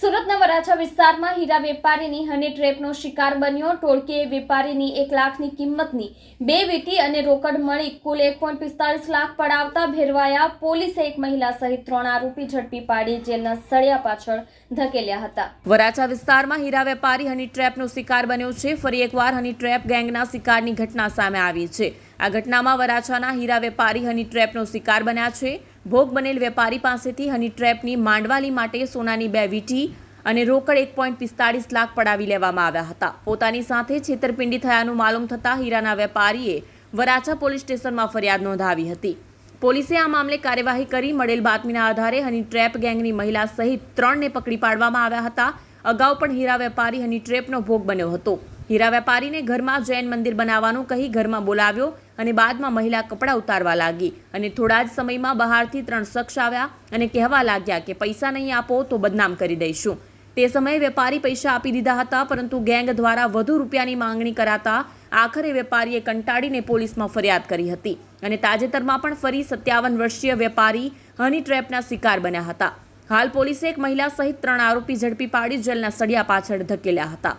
સુરતના વરાછા વિસ્તારમાં હીરા વેપારીની હની ટ્રેપનો શિકાર બન્યો. ટોળકીએ વેપારીની એક લાખની કિંમતની બે વીટી અને રોકડ મળી. કુલ એક પોઈન્ટ પિસ્તાળીસ લાખ પડાવતા ભેરવાયા. પોલીસે એક મહિલા સહિત ત્રણ આરોપી ઝડપી પાડી જેલના સળિયા પાછળ ધકેલ્યા હતા. વરાછા વિસ્તારમાં હીરા વેપારી હની ટ્રેપનો શિકાર બન્યો છે. ફરી એકવાર હની ટ્રેપ ગેંગના શિકારની ઘટના સામે આવી છે. આ ઘટનામાં વરાછાના હીરા વેપારી હની ટ્રેપનો શિકાર બન્યા છે. ભોગ બનેલ વેપારી પાસેથી હની ટ્રેપની માંડવાલી માટે સોનાની બે વીટી અને રોકડ એક પોઈન્ટ પિસ્તાળીસ લાખ પડાવી લેવામાં આવ્યા હતા. પોતાની સાથે છેતરપિંડી થયાનું માલુમ થતાં હીરાના વેપારીએ વરાછા પોલીસ સ્ટેશનમાં ફરિયાદ નોંધાવી હતી. પોલીસે આ મામલે કાર્યવાહી કરી મળેલ બાતમીના આધારે હની ટ્રેપ ગેંગની મહિલા સહિત ત્રણને પકડી પાડવામાં આવ્યા હતા. અગાઉ પણ હીરા વેપારી હની ટ્રેપનો ભોગ બન્યો હતો. હીરા વેપારીને ઘરમાં જૈન મંદિર બનાવવાનું કહી ઘરમાં બોલાવ્યો. અને બાદમાં મહિલા કપડાં ઉતારવા લાગી. અને થોડા જ સમયમાં બહારથી ત્રણ શખ્સ આવ્યા અને કહેવા લાગ્યા કે પૈસા નહીં આપો તો બદનામ કરી દઈશું. તે સમયે વેપારી પૈસા આપી દીધા હતા, પરંતુ ગેંગ દ્વારા વધુ રૂપિયાની માંગણી કરાતા આખરે વેપારીએ કંટાળીને પોલીસમાં ફરિયાદ કરી હતી. અને તાજેતરમાં પણ ફરી સત્યાવન વર્ષીય વેપારી હની ટ્રેપના શિકાર બન્યા હતા. હાલ પોલીસે એક મહિલા સહિત ત્રણ આરોપી ઝડપી પાડી જેલના સળિયા પાછળ ધકેલ્યા હતા.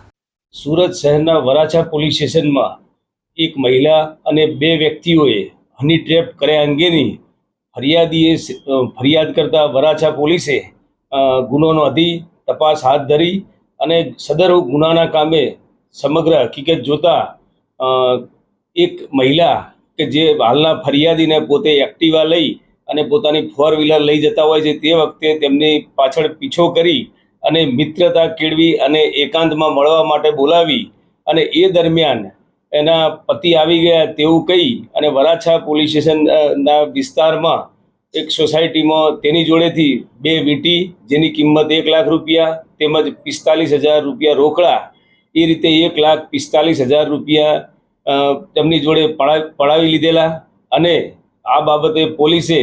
સુરત શહેરના વરાછા પોલીસ સ્ટેશનમાં એક મહિલા અને બે વ્યક્તિઓએ હની ટ્રેપ કર્યા અંગેની ફરિયાદીએ ફરિયાદ કરતા વરાછા પોલીસે ગુનો નોંધી તપાસ હાથ ધરી અને સદર ગુનાના કામે સમગ્ર હકીકત જોતા એક મહિલા કે જે હાલના ફરિયાદીને પોતે એક્ટિવા લઈ અને પોતાની ફોર વ્હીલર લઈ જતા હોય છે તે વખતે તેમની પાછળ પીછો કરી અને મિત્રતા કેળવી અને એકાંતમાં મળવા માટે બોલાવી અને એ દરમિયાન એના પતિ આવી ગયા તેવું કહી અને વરાછા પોલીસ સ્ટેશનના વિસ્તારમાં એક સોસાયટીમાં તેની જોડેથી બે વીંટી, જેની કિંમત એક લાખ રૂપિયા તેમજ પિસ્તાલીસ હજાર રૂપિયા રોકડા, એ રીતે એક લાખ પિસ્તાલીસ હજાર રૂપિયા તેમની જોડે પડા પડાવી લીધેલા અને આ બાબતે પોલીસે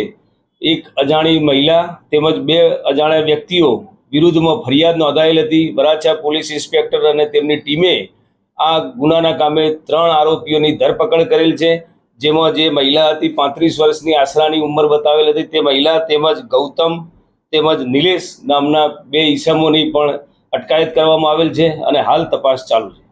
એક અજાણી મહિલા તેમજ બે અજાણ્યા વ્યક્તિઓ વિરુદ્ધમાં ફરિયાદ નોંધાયેલ હતી. વરાછા પોલીસ ઇન્સ્પેક્ટર અને તેમની ટીમે આ ગુનાના કામે ત્રણ આરોપીઓની ધરપકડ કરેલ છે, જેમાં જે મહિલા હતી પાંત્રીસ વર્ષની આશરાની ઉંમર બતાવેલ હતી, તે મહિલા તેમજ ગૌતમ તેમજ નિલેશ નામના બે ઈસમોની પણ અટકાયત કરવામાં આવેલ છે અને હાલ તપાસ ચાલુ છે.